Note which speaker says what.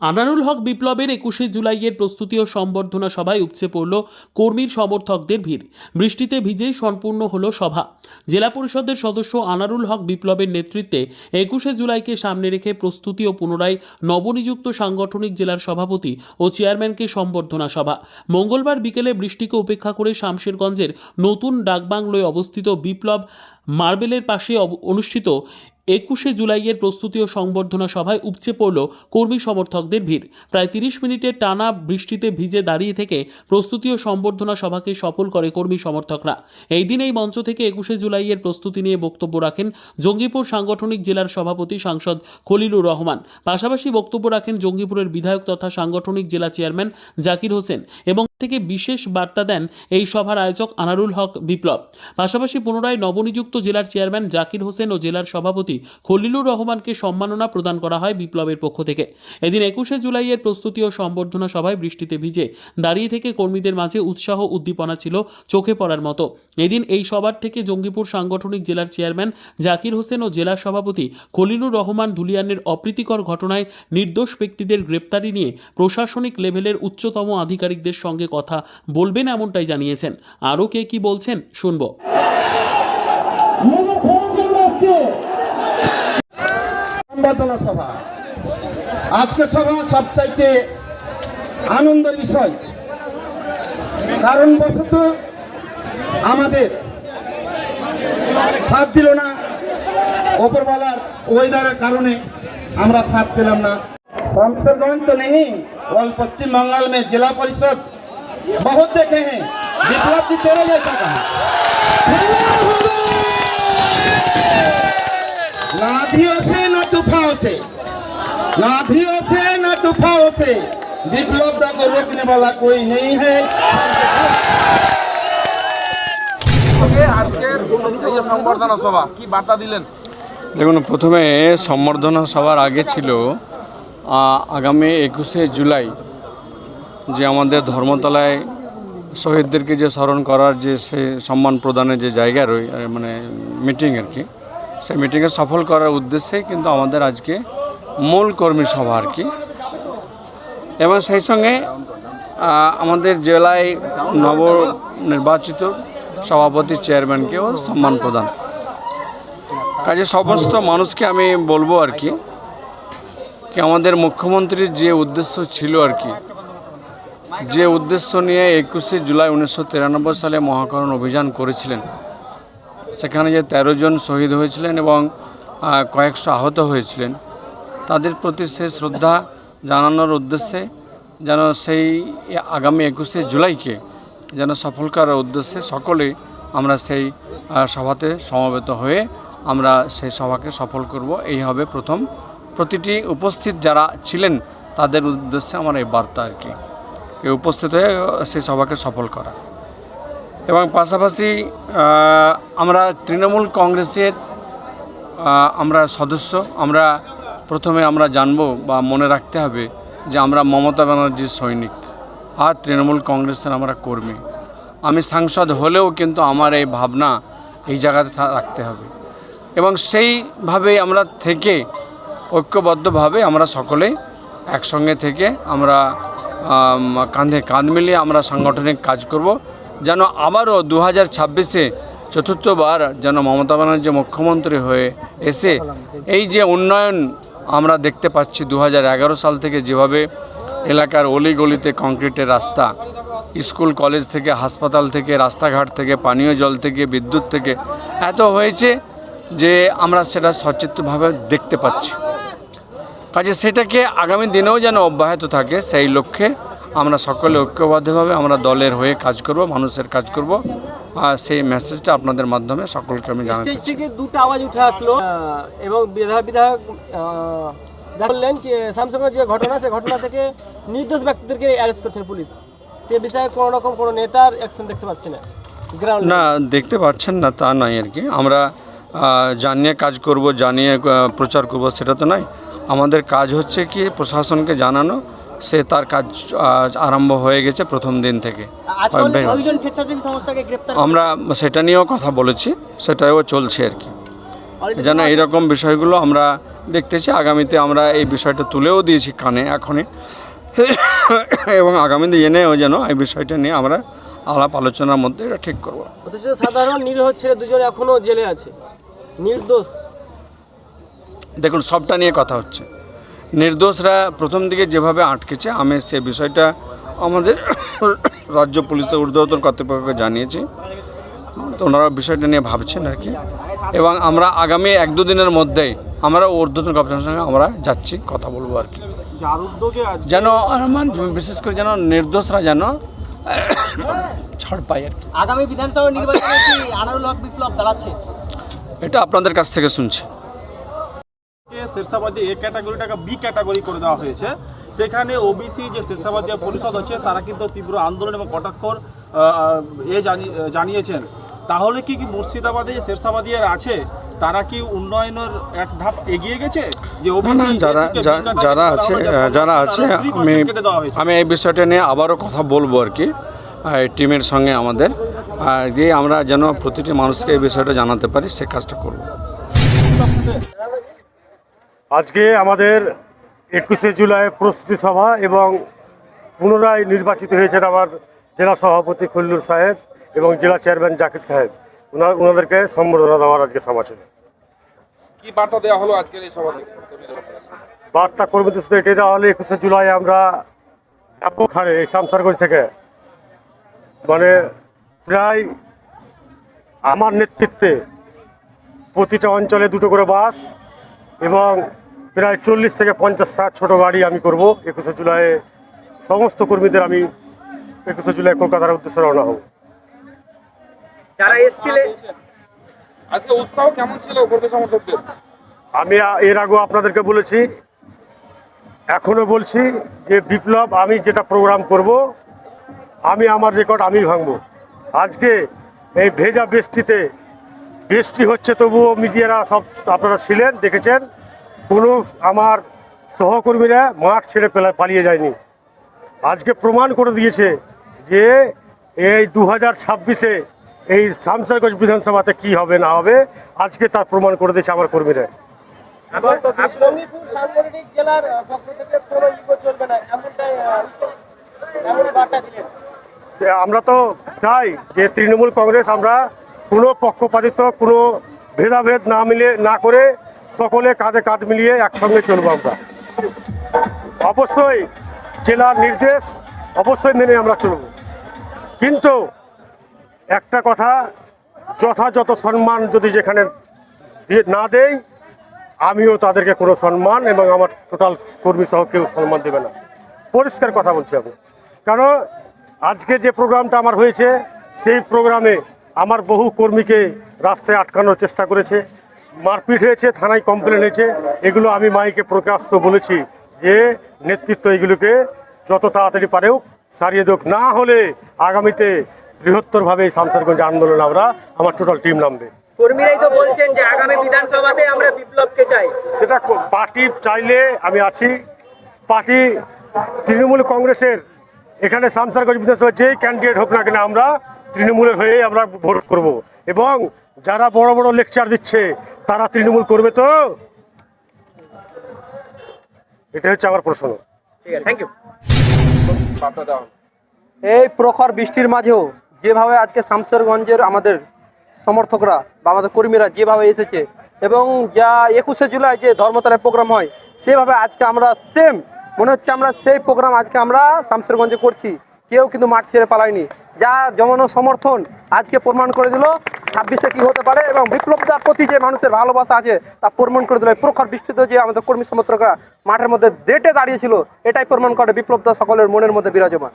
Speaker 1: আনারুল হক বিপ্লবের একুশে জুলাইয়ের প্রস্তুতি ও সম্বর্ধনা সভায় উপচে পড়ল কর্মীর সমর্থকদের ভিড়। বৃষ্টিতে ভিজেই সম্পূর্ণ হলো সভা। জেলা পরিষদের সদস্য আনারুল হক বিপ্লবের নেতৃত্বে একুশে জুলাইকে সামনে রেখে প্রস্তুতি ও পুনরায় নবনিযুক্ত সাংগঠনিক জেলার সভাপতি ও চেয়ারম্যানকে সম্বর্ধনা সভা। মঙ্গলবার বিকেলে বৃষ্টিকে উপেক্ষা করে শামশেরগঞ্জের নতুন ডাকবাংলোয় অবস্থিত বিপ্লব মার্বেলের পাশে অনুষ্ঠিত একুশে জুলাইয়ের প্রস্তুতি ও সংবর্ধনা সভায় উপচে পড়ল কর্মী সমর্থকদের ভিড়। প্রায় তিরিশ মিনিটের টানা বৃষ্টিতে ভিজে দাঁড়িয়ে থেকে প্রস্তুতি ও সম্বর্ধনা সভাকে সফল করে কর্মী সমর্থকরা। এই দিন এই মঞ্চ থেকে একুশে জুলাইয়ের প্রস্তুতি নিয়ে বক্তব্য রাখেন জঙ্গিপুর সাংগঠনিক জেলার সভাপতি সাংসদ খলিলুর রহমান। পাশাপাশি বক্তব্য রাখেন জঙ্গিপুরের বিধায়ক তথা সাংগঠনিক জেলা চেয়ারম্যান জাকির হোসেন এবং থেকে বিশেষ বার্তা দেন এই সভার আয়োজক আনারুল হক বিপ্লব। পাশাপাশি পুনরায় নবনিযুক্ত জেলার চেয়ারম্যান জাকির হোসেন ও জেলার সভাপতি খলিলুর রহমানকে সম্মাননা প্রদান করা হয় বিপ্লবের পক্ষ থেকে। এদিন একুশে জুলাইয়ের প্রস্তুতি ও সম্বর্ধনা সভায় বৃষ্টিতে ভিজে দাঁড়িয়ে থেকে কর্মীদের মাঝে উৎসাহ উদ্দীপনা ছিল চোখে পড়ার মতো। এদিন এই সভার থেকে জঙ্গিপুর সাংগঠনিক জেলার চেয়ারম্যান জাকির হোসেন ও জেলা সভাপতি খলিলুর রহমান ধুলিয়ানের অপ্রীতিকর ঘটনায় নির্দোষ ব্যক্তিদের গ্রেপ্তারি নিয়ে প্রশাসনিক লেভেলের উচ্চতম আধিকারিকদের সঙ্গে কথা বলবেন এমনটাই জানিয়েছেন। আরও কে কি বলছেন শুনব।
Speaker 2: আজকে সভা সবচাইতে আনন্দের বিষয়। কারণ বশত আমাদের সাথ দিল না ওপরওয়ালার ওয়েদারের কারণে আমরা সাথ পেলাম না। শামসরগঞ্জ তো নেই পশ্চিম বাংলাল মে জেলা পরিষদ बहुत देखे हैं विप्लव जी तेरे जैसा कहा नाधियों से न तूफाओं से नाधियों से न तूफाओं से विप्लव को रोकने वाला कोई नहीं है
Speaker 3: আজকের এই যে সংবর্ধনা সভা কি বার্তা দিলেন
Speaker 4: দেখুন প্রথমে সম্বর্ধনা সবার আগে ছিল আহ, আগামী একুশে জুলাই যে আমাদের ধর্মতলায় শহীদদেরকে যে স্মরণ করার যে সে সম্মান প্রদানের যে জায়গা রই মানে মিটিং আর কি, সেই মিটিংয়ে সফল করার উদ্দেশ্যেই কিন্তু আমাদের আজকে মূল কর্মী সভা আর কি। এবং সেই সঙ্গে আমাদের জেলায় নব নির্বাচিত সভাপতি চেয়ারম্যানকেও সম্মান প্রদান। কাজে সমস্ত মানুষকে আমি বলব আর কি আমাদের মুখ্যমন্ত্রীর যে উদ্দেশ্য ছিল আর কি যে উদ্দেশ্য নিয়ে একুশে জুলাই উনিশশো তিরানব্বই সালে মহাকরণ অভিযান করেছিলেন, সেখানে যে তেরো জন শহীদ হয়েছিলেন এবং কয়েকশো আহত হয়েছিলেন, তাদের প্রতি সে শ্রদ্ধা জানানোর উদ্দেশ্যে যেন সেই আগামী একুশে জুলাইকে যেন সফল করার উদ্দেশ্যে সকলে আমরা সেই সভাতে সমবেত হয়ে আমরা সেই সভাকে সফল করব। এই হবে প্রথম। প্রতিটি উপস্থিত যারা ছিলেন তাদের উদ্দেশ্যে আমার এই বার্তা আর কি। উপস্থিত হয়ে সেই সভাকে সফল করা। এবং পাশাপাশি আমরা তৃণমূল কংগ্রেসের আমরা সদস্য আমরা প্রথমে আমরা জানব বা মনে রাখতে হবে যে আমরা মমতা ব্যানার্জির সৈনিক আর তৃণমূল কংগ্রেসের আমরা কর্মী। আমি সাংসদ হলেও কিন্তু আমার এই ভাবনা এই জায়গাতে রাখতে হবে। এবং সেইভাবেই আমরা থেকে ঐক্যবদ্ধভাবে আমরা সকলে একসঙ্গে থেকে আমরা আম, কাঁধে কাঁধ মিলিয়ে আমরা সাংগঠনিক কাজ করব। যেন আবারও দু হাজার ছাব্বিশে চতুর্থবার যেন মমতা ব্যানার্জি মুখ্যমন্ত্রী হয়ে এসে এই যে উন্নয়ন আমরা দেখতে পাচ্ছি দু হাজার এগারো সাল থেকে যেভাবে এলাকার অলিগলিতে কংক্রিটের রাস্তা, স্কুল, কলেজ থেকে, হাসপাতাল থেকে, রাস্তাঘাট থেকে, পানীয় জল থেকে, বিদ্যুৎ থেকে, এত হয়েছে যে আমরা সেটা সচেতনভাবে দেখতে পাচ্ছি। কাজে সেটাকে আগামী দিনেও যেন অব্যাহত থাকে সেই লক্ষ্যে আমরা সকলে ঐক্যবদ্ধভাবে আমরা দলের হয়ে কাজ করব মানুষের কাজ করব। আর সেই মেসেজটা আপনাদের মাধ্যমে সকলকে আমি চাই।
Speaker 5: থেকে দুটো আওয়াজ উঠে আসলো এবং বিধায়ক বিধায়ক বললেন কি স্যামসাংয়ের যে ঘটনা সে ঘটনা থেকে নির্দোষ ব্যক্তিদেরকে অ্যারেস্ট করছেন পুলিশ। সে বিষয়ে কোনো রকম কোনো নেতার অ্যাকশন দেখতে পাচ্ছি না।
Speaker 4: না দেখতে পাচ্ছেন না তা নয় আর কি। আমরা জানিয়ে কাজ করব জানিয়ে প্রচার করব সেটা তো নয়। আমাদের কাজ হচ্ছে কি প্রশাসনকে জানানো সে তার কাজ আরম্ভ হয়ে গেছে প্রথম দিন থেকে। আমরা সেটা নিয়েও কথা বলেছি সেটাও চলছে আর কি। যেন এইরকম বিষয়গুলো আমরা দেখতেছি আগামীতে আমরা এই বিষয়টা তুলেও দিয়েছি কানে এখনই। এবং আগামী দিনেও যেন এই বিষয়টা নিয়ে আমরা আলাপ আলোচনার মধ্যে এটা ঠিক করব।
Speaker 5: সাধারণ নিরীহ ছেলে দুজন এখনও জেলে আছে। নির্দোষ।
Speaker 4: দেখুন সবটা নিয়ে কথা হচ্ছে। নির্দোষরা প্রথম দিকে যেভাবে আটকেছে আমি সে বিষয়টা আমাদের রাজ্য পুলিশের ঊর্ধ্বতন কর্তৃপক্ষকে জানিয়েছি। তো ওনারা বিষয়টা নিয়ে ভাবছেন আর কি। এবং আমরা আগামী এক দুদিনের মধ্যেই আমরা ঊর্ধ্বতন কর্তৃপক্ষের সঙ্গে আমরা যাচ্ছি কথা বলব আর কি।
Speaker 6: যার উদ্যোগে আজ
Speaker 4: যেন আমার বিশেষ করে যেন নির্দোষরা যেন ছাড় পায় আর কি।
Speaker 7: আগামী বিধানসভা নির্বাচনে আনারুল হক বিপ্লব দাঁড়াচ্ছে?
Speaker 4: এটা আপনাদের কাছ থেকে শুনছি।
Speaker 6: কে শীর্ষাবাদী এ ক্যাটাগরিটাকে বি ক্যাটাগরি করে দেওয়া হয়েছে। সেখানে ওবিসি যে শীর্ষাবাদী পরিষদ আছে তারা কিন্তু তীব্র আন্দোলন এবং কটাক্ষর এ জানি- জানিয়েছেন। তাহলে কি কি মুর্শিদাবাদে যে শীর্ষাবাদীর আছে? তারা কি উন্নয়নের এক ধাপ এগিয়ে গেছে? যে
Speaker 4: যারা যারা আছে যারা আছে আমি আমি এই বিষয়টা নিয়ে আবারও কথা বলব আর কি এই টিমের সঙ্গে আমাদের যে আমরা যেন প্রতিটি মানুষকে এই বিষয়টা জানাতে পারি সে কাজটা করব।
Speaker 8: আজকে আমাদের একুশে জুলাই প্রস্তুতি সভা এবং পুনরায় নির্বাচিত হয়েছেন আমার জেলা সভাপতি খুল্লুর সাহেব এবং জেলা চেয়ারম্যান জাকির সাহেব। ওনার ওনাদেরকে সম্বর্ধনা দেওয়ার আজকে সভা ছিল।
Speaker 3: কি বার্তা দেওয়া হলো আজকের এই সভা
Speaker 8: বার্তা কর্মীদের শুধু এটাই দেওয়া হলো একুশে জুলাই আমরা ব্যাপক হারে এই সামসারগঞ্জ থেকে মানে প্রায় আমার নেতৃত্বে প্রতিটা অঞ্চলে দুটো করে বাস এবং প্রায় চল্লিশ থেকে পঞ্চাশ ষাট ছোটো গাড়ি আমি করব। একুশে জুলাই সমস্ত কর্মীদের আমি একুশে জুলাই কলকাতার উদ্দেশ্যে রওনা হব।
Speaker 5: যারা এসছিলেন
Speaker 3: আজকে উৎসাহ কেমন ছিল কর্মী সমর্থকদের?
Speaker 8: আমি এর আগেও আপনাদেরকে বলেছি এখনও বলছি যে বিপ্লব আমি যেটা প্রোগ্রাম করব আমি আমার রেকর্ড আমি ভাঙবো। আজকে এই ভেজা বৃষ্টিতে বৃষ্টি হচ্ছে তবুও মিডিয়ারা সব আপনারা ছিলেন দেখেছেন কোনো আমার সহকর্মীরা মাঠ ছেড়ে পেলা পালিয়ে যায়নি। আজকে প্রমাণ করে দিয়েছে যে এই দু হাজার ছাব্বিশে এই শামসারগঞ্জ বিধানসভাতে কি হবে না হবে আজকে তার প্রমাণ করে দিয়েছে আমার কর্মীরা। আমরা তো চাই যে তৃণমূল কংগ্রেস আমরা কোনো পক্ষপাতিত্ব কোনো ভেদাভেদ না মিলে না করে সকলে কাঁধে কাঁধ মিলিয়ে একসঙ্গে চলবো আমরা। অবশ্যই জেলার নির্দেশ অবশ্যই মেনে আমরা চলব। কিন্তু একটা কথা, যথাযথ সম্মান যদি যেখানে দিয়ে না দেই, আমিও তাদেরকে কোনো সম্মান এবং আমার টোটাল কর্মী সহ কেউ সম্মান দেবে না। পরিষ্কার কথা বলছি আমি। কারণ আজকে যে প্রোগ্রামটা আমার হয়েছে, সেই প্রোগ্রামে আমার বহু কর্মীকে রাস্তায় আটকানোর চেষ্টা করেছে। মারপিট হয়েছে থানায় কমপ্লেন হয়েছে এগুলো আমি মাইকে প্রকাশ্য বলেছি যে নেতৃত্ব এগুলোকে যত তাড়াতাড়ি পারেও সারিয়ে দেখ না হলে আগামীতে বৃহত্তরভাবে এই সামসারগঞ্জ আন্দোলন আমরা আমার টোটাল টিম নামবে।
Speaker 7: কর্মীরাই তো বলছেন যে আগামী বিধানসভাতে আমরা বিপ্লবকে চাই।
Speaker 8: সেটা পার্টি চাইলে আমি আছি। পার্টি তৃণমূল কংগ্রেসের এখানে শামসারগঞ্জ বিধানসভা যেই ক্যান্ডিডেট হোক না কেন আমরা তৃণমূলের হয়ে আমরা ভোট করব। এবং যারা বড় বড় লেকচার দিচ্ছে তারা তৃণমূল করবে তো? এটা হচ্ছে আমার প্রশ্ন।
Speaker 7: ঠিক থ্যাংক ইউ
Speaker 9: এই প্রখর বৃষ্টির মাঝেও যেভাবে আজকে শামসেরগঞ্জের আমাদের সমর্থকরা বা আমাদের কর্মীরা যেভাবে এসেছে এবং যা একুশে জুলাই যে ধর্মতলায় প্রোগ্রাম হয় সেভাবে আজকে আমরা সেম মনে হচ্ছে আমরা সেই প্রোগ্রাম আজকে আমরা শামসেরগঞ্জে করছি। কেউ কিন্তু মাঠ ছেড়ে পালায়নি। যা জমানো সমর্থন আজকে প্রমাণ করে দিল ছাব্বিশে কি হতে পারে এবং বিপ্লবতার প্রতি যে মানুষের ভালোবাসা আছে, তা প্রমাণ করে দিল। প্রখর বৃষ্টিতে যে আমাদের কর্মী সমর্থকরা মাঠের মধ্যে দেটে দাঁড়িয়েছিল, এটাই প্রমাণ করে বিপ্লবতা সকলের মনের মধ্যে বিরাজমান।